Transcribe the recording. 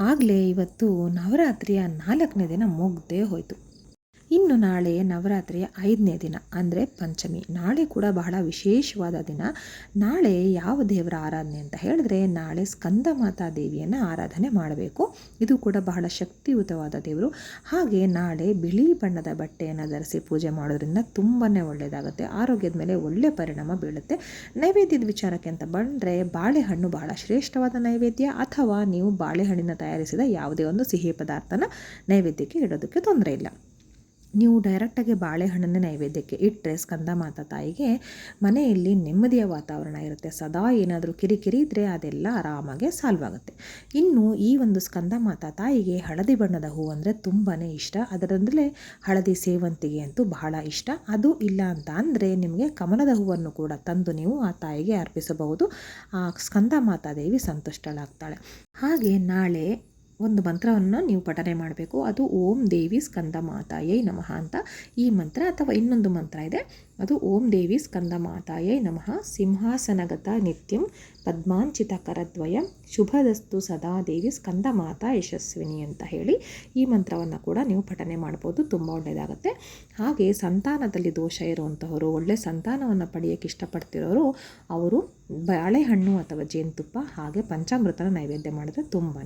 ಆಗಲೇ ಇವತ್ತು ನವರಾತ್ರಿಯ ನಾಲ್ಕನೇ ದಿನ ಮುಗ್ದೇ ಹೋಯಿತು. ಇನ್ನು ನಾಳೆ ನವರಾತ್ರಿಯ ಐದನೇ ದಿನ, ಅಂದರೆ ಪಂಚಮಿ. ನಾಳೆ ಕೂಡ ಬಹಳ ವಿಶೇಷವಾದ ದಿನ. ನಾಳೆ ಯಾವ ದೇವರ ಆರಾಧನೆ ಅಂತ ಹೇಳಿದ್ರೆ, ನಾಳೆ ಸ್ಕಂದ ಮಾತಾ ದೇವಿಯನ್ನು ಆರಾಧನೆ ಮಾಡಬೇಕು. ಇದು ಕೂಡ ಬಹಳ ಶಕ್ತಿಯುತವಾದ ದೇವರು. ಹಾಗೆ ನಾಳೆ ಬಿಳಿ ಬಣ್ಣದ ಬಟ್ಟೆಯನ್ನು ಧರಿಸಿ ಪೂಜೆ ಮಾಡೋದ್ರಿಂದ ತುಂಬಾ ಒಳ್ಳೆಯದಾಗುತ್ತೆ ಆರೋಗ್ಯದ ಮೇಲೆ ಒಳ್ಳೆಯ ಪರಿಣಾಮ ಬೀಳುತ್ತೆ. ನೈವೇದ್ಯದ ವಿಚಾರಕ್ಕೆ ಅಂತ ಬಂದರೆ, ಬಾಳೆಹಣ್ಣು ಬಹಳ ಶ್ರೇಷ್ಠವಾದ ನೈವೇದ್ಯ. ಅಥವಾ ನೀವು ಬಾಳೆಹಣ್ಣಿನ ತಯಾರಿಸಿದ ಯಾವುದೇ ಒಂದು ಸಿಹಿ ಪದಾರ್ಥನ ನೈವೇದ್ಯಕ್ಕೆ ಇಡೋದಕ್ಕೆ ತೊಂದರೆ ಇಲ್ಲ. ನೀವು ಡೈರೆಕ್ಟಾಗಿ ಬಾಳೆಹಣ್ಣನ್ನೇ ನೈವೇದ್ಯಕ್ಕೆ ಇಟ್ಟರೆ ಸ್ಕಂದ ಮಾತಾ ತಾಯಿಗೆ ಮನೆಯಲ್ಲಿ ನೆಮ್ಮದಿಯ ವಾತಾವರಣ ಇರುತ್ತೆ. ಸದಾ ಏನಾದರೂ ಕಿರಿಕಿರಿ ಇದ್ದರೆ ಅದೆಲ್ಲ ಆರಾಮಾಗೆ ಸಾಲ್ವ್ ಆಗುತ್ತೆ. ಇನ್ನು ಈ ಒಂದು ಸ್ಕಂದ ಮಾತಾ ತಾಯಿಗೆ ಹಳದಿ ಬಣ್ಣದ ಹೂ ಅಂದರೆ ತುಂಬಾ ಇಷ್ಟ. ಅದರಂದಲೇ ಹಳದಿ ಸೇವಂತಿಗೆ ಅಂತೂ ಬಹಳ ಇಷ್ಟ. ಅದು ಇಲ್ಲ ಅಂತ ಅಂದರೆ ನಿಮಗೆ ಕಮಲದ ಹೂವನ್ನು ಕೂಡ ತಂದು ನೀವು ಆ ತಾಯಿಗೆ ಅರ್ಪಿಸಬಹುದು. ಆ ಸ್ಕಂದ ಮಾತಾದೇವಿ ಸಂತುಷ್ಟಳಾಗ್ತಾಳೆ. ಹಾಗೆ ನಾಳೆ ಒಂದು ಮಂತ್ರವನ್ನು ನೀವು ಪಠನೆ ಮಾಡಬೇಕು. ಅದು ಓಂ ದೇವಿ ಸ್ಕಂದ ಮಾತಾಯೈ ನಮಃ ಅಂತ ಈ ಮಂತ್ರ ಅಥವಾ ಇನ್ನೊಂದು ಮಂತ್ರ ಇದೆ. ಅದು ಓಂ ದೇವಿ ಸ್ಕಂದ ಮಾತಾಯೈ ನಮಃ ಸಿಂಹಾಸನಗತ ನಿತ್ಯಂ ಪದ್ಮಾಂಚಿತ ಕರದ್ವಯ ಶುಭದಸ್ತು ಸದಾ ದೇವಿ ಸ್ಕಂದ ಮಾತಾ ಯಶಸ್ವಿನಿ ಅಂತ ಹೇಳಿ ಈ ಮಂತ್ರವನ್ನು ಕೂಡ ನೀವು ಪಠನೆ ಮಾಡ್ಬೋದು. ತುಂಬ ಒಳ್ಳೆಯದಾಗುತ್ತೆ. ಹಾಗೆ ಸಂತಾನದಲ್ಲಿ ದೋಷ ಇರುವಂತಹವರು, ಒಳ್ಳೆ ಸಂತಾನವನ್ನು ಪಡೆಯೋಕ್ಕೆ ಇಷ್ಟಪಡ್ತಿರೋರು, ಅವರು ಬಾಳೆಹಣ್ಣು ಅಥವಾ ಜೇನುತುಪ್ಪ ಹಾಗೆ ಪಂಚಾಮೃತನ ನೈವೇದ್ಯ ಮಾಡಿದ್ರೆ ತುಂಬಾ